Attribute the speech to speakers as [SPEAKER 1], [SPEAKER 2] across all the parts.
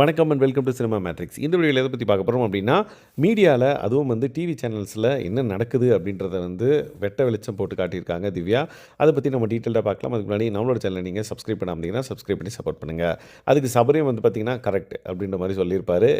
[SPEAKER 1] வணக்கம் and welcome to cinema matrix இந்த வீடியோவில் எதை பற்றி பார்க்க போகிறோம் அப்படின்னா மீடியாவில் அதுவும் வந்து டிவி சேனல்ஸில் என்ன நடக்குது அப்படின்றத வந்து வெட்ட வெளிச்சம் போட்டு காட்டியிருக்காங்க திவ்யா. அதை பற்றி நம்ம டீட்டெயிலாக பார்க்கலாம். அதுக்கு முன்னாடி நம்மளோட சேனலை நீங்கள் சப்ஸ்கிரைப் பண்ணாமீங்கன்னா சப்ஸ்கிரைப் பண்ணி சப்போர்ட் பண்ணுங்கள் அதுக்கு சபரியம் வந்து பார்த்திங்கன்னா கரெக்ட் அப்படின்ற மாதிரி சொல்லியிருப்பார்.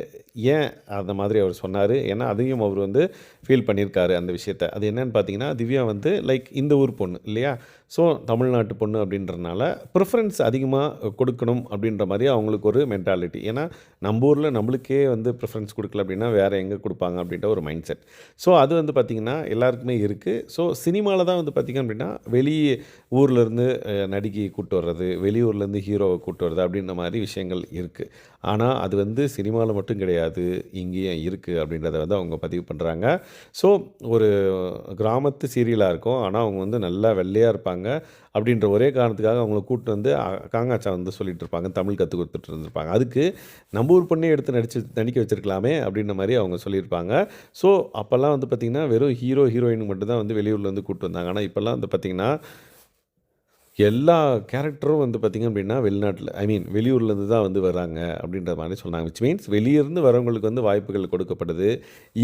[SPEAKER 1] ஏன் அந்த மாதிரி அவர் சொன்னார்? ஏன்னா அதையும் அவர் வந்து ஃபீல் பண்ணியிருக்காரு அந்த விஷயத்தை. அது என்னன்னு பார்த்தீங்கன்னா திவ்யா வந்து லைக் இந்த ஊர் பொண்ணு இல்லையா? ஸோ தமிழ்நாட்டு பொண்ணு அப்படின்றனால ப்ரிஃபரன்ஸ் அதிகமாக கொடுக்கணும் அப்படின்ற மாதிரி அவங்களுக்கு ஒரு மென்டாலிட்டி ஏன்னா நம்ம ஊரில் நம்மளுக்கே வந்து ப்ரிஃபரன்ஸ் கொடுக்கல அப்படின்னா வேறு எங்கே கொடுப்பாங்க அப்படின்ற ஒரு மைண்ட் செட் ஸோ அது வந்து பார்த்திங்கன்னா எல்லாருக்குமே இருக்குது ஸோ சினிமாவில் தான் வந்து பார்த்திங்க அப்படின்னா வெளி ஊர்லேருந்து நடிகையை கூப்பிட்டு வர்றது வெளியூர்லேருந்து ஹீரோவை கூப்பிட்டு வர்றது அப்படின்ற மாதிரி விஷயங்கள் இருக்குது ஆனால் அது வந்து சினிமாவில் மட்டும் கிடையாது. இங்கேயும் இருக்குது அப்படின்றத வந்து அவங்க பதிவு பண்ணுறாங்க ஸோ ஒரு கிராமத்து சீரியலாக இருக்கும். ஆனால் அவங்க வந்து நல்லா வெள்ளையாக இருப்பாங்க. அப்படின்ற ஒரே காரணத்துக்காக அவங்கள கூப்பிட்டு வந்து காங்காச்சா வந்து சொல்லிட்டு இருப்பாங்க. தமிழ் கற்றுக் கொடுத்துட்டு இருந்திருப்பாங்க. அதுக்கு நம்ம ஊர் பொண்ணே எடுத்து நடிச்சு நடிக்க வச்சிருக்கலாமே அப்படின்ற மாதிரி அவங்க சொல்லியிருப்பாங்க. ஸோ அப்போல்லாம் வந்து பார்த்திங்கன்னா வெறும் ஹீரோ ஹீரோயின் மட்டும் தான் வந்து வெளியூரில் வந்து கூப்பிட்டு வந்தாங்க. ஆனால் இப்போல்லாம் வந்து பார்த்திங்கன்னா எல்லா கேரக்டரும் வந்து பார்த்திங்க அப்படின்னா வெளிநாட்டில் ஐ மீன் வெளியூர்லேருந்து தான் வந்து வராங்க அப்படின்ற மாதிரி சொன்னாங்க. விச் மீன்ஸ் வெளியிருந்து வரவங்களுக்கு வந்து வாய்ப்புகள் கொடுக்கப்படுது.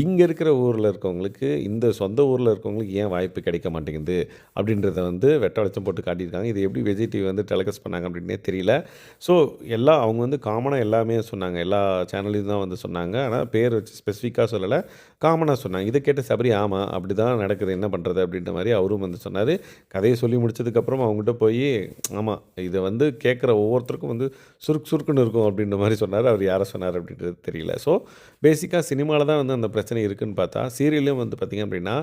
[SPEAKER 1] இங்கே இருக்கிற ஊரில் இருக்கவங்களுக்கு இந்த சொந்த ஊரில் இருக்கவங்களுக்கு ஏன் வாய்ப்பு கிடைக்க மாட்டேங்குது? அப்படின்றத வந்து வெட்ட போட்டு காட்டியிருக்காங்க. இது எப்படி விஜய் டிவி வந்து டெலிகாஸ்ட் பண்ணாங்க அப்படின்னே தெரியல. ஸோ எல்லா அவங்க வந்து காமனாக எல்லாமே சொன்னாங்க. எல்லா சேனல்லையும் தான் வந்து சொன்னாங்க. ஆனால் பேர் வச்சு ஸ்பெசிஃபிக்காக சொல்லலை. காமனாக சொன்னாங்க. இதை கேட்ட சபரி ஆமாம் அப்படி தான் நடக்குது. என்ன பண்ணுறது அப்படின்ற மாதிரி அவரும் வந்து சொன்னார். கதையை சொல்லி முடிச்சதுக்கப்புறம் அவங்ககிட்ட போய் ஆமாம் இதை வந்து கேட்குற ஒவ்வொருத்தருக்கும் வந்து சுருக்கு சுருக்குன்னு இருக்கும் அப்படின்ற மாதிரி சொன்னார். அவர் யாரை சொன்னார் அப்படின்றது தெரியல. ஸோ பேசிக்காக சினிமாவில் தான் வந்து அந்த பிரச்சனை இருக்குன்னு பார்த்தா சீரியலையும் வந்து பார்த்திங்க அப்படின்னா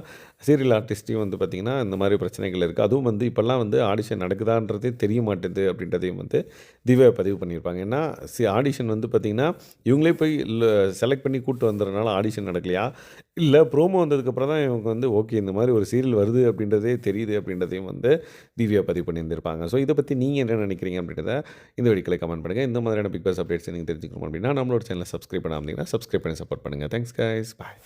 [SPEAKER 1] சீரியல் ஆர்டிஸ்ட்டையும் வந்து பார்த்திங்கன்னா இந்த மாதிரி பிரச்சனைகள் இருக்குது அதுவும் வந்து இப்போல்லாம் வந்து ஆடிஷன் நடக்குதான்றதே தெரிய மாட்டேது அப்படின்றதையும் வந்து திவ்யா பதிவு பண்ணியிருப்பாங்க. ஏன்னா சி ஆடிஷன் வந்து பார்த்திங்கன்னா இவங்களே போய் செலக்ட் பண்ணி கூப்பிட்டு வந்ததுனால ஆடிஷன் நடக்கலையா? இல்லை ப்ரோமோ வந்ததுக்கப்புறம் தான் இவங்க வந்து ஓகே இந்த மாதிரி ஒரு சீரியல் வருது அப்படின்றதே தெரியுது அப்படின்றதையும் வந்து திவ்யா பதிவு பண்ணியிருந்திருப்பாங்க. ஸோ இதை பற்றி நீங்கள் என்ன நினைக்கிறீங்க அப்படின்றத இந்த வீடியோவில் கமெண்ட் பண்ணுங்கள் இந்த மாதிரியான பிக் பாஸ் அப்டேட்ஸ் நீங்கள் தெரிஞ்சுக்கணும் அப்படின்னா நம்மளோட சேனலை சப்ஸ்கிரைப் பண்ணாமல் சப்ஸ்கிரைப் பண்ணி சப்போர்ட் பண்ணுங்கள் தேங்க்ஸ் கைஸ் பாய்